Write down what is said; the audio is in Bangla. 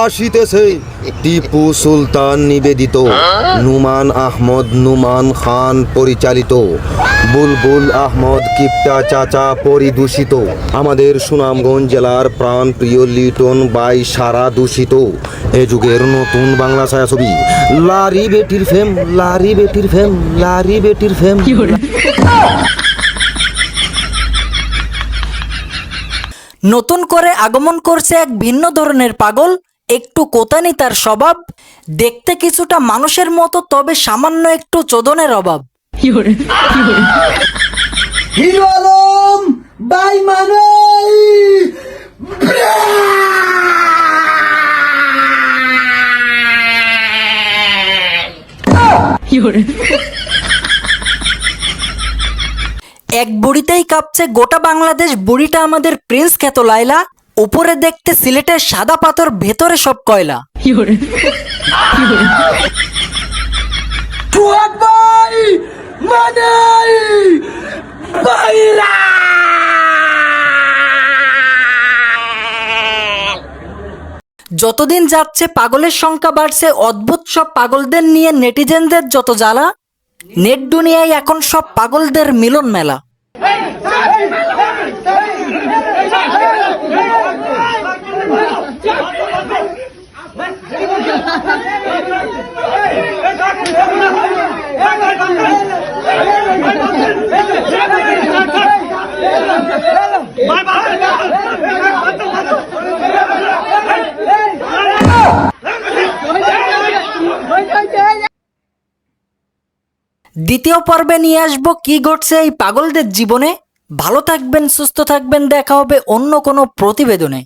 আসিতেছে টিপু সুলতান নিবেদিত, নুমান আহমদ নুমান খান পরিচালিত, বুলবুল আহমদ কিপ্টা চাচা পরিদূষিত। আমাদের সুনামগঞ্জ জেলার প্রাণ প্রিয় লিটন বাই সারা দূষিত। এ যুগের নতুন বাংলা ছায়াছবি, লারি বেটির ফেম, লারি বেটির ফেম, লারি বেটির ফেম। নতুন করে আগমন করছে এক ভিন্ন ধরনের পাগল। একটু কোতানি তার স্বভাব। দেখতে কিছুটা মানুষের মতো তবে সামান্য একটু চোদনের অভাব। হিরো আলম বাই মানাই। এক বুড়িতেই কাঁপছে গোটা বাংলাদেশ বুড়িটা আমাদের প্রিন্স খ্যাত লাইলা উপরে দেখতে সিলেটের সাদা পাথর ভেতরে সব কয়লা। যতদিন যাচ্ছে পাগলের সংখ্যা বাড়ছে অদ্ভুত সব পাগলদের নিয়ে নেটিজেনদের যত জ্বালা। নেট দুনিয়ায় এখন সব পাগলদের মিলন মেলা দ্বিতীয় পর্বে নিয়ে আসব কি ঘটছে এই পাগলদের জীবনে। ভালো থাকবেন, সুস্থ থাকবেন, দেখা হবে অন্য কোনো প্রতিবেদনে।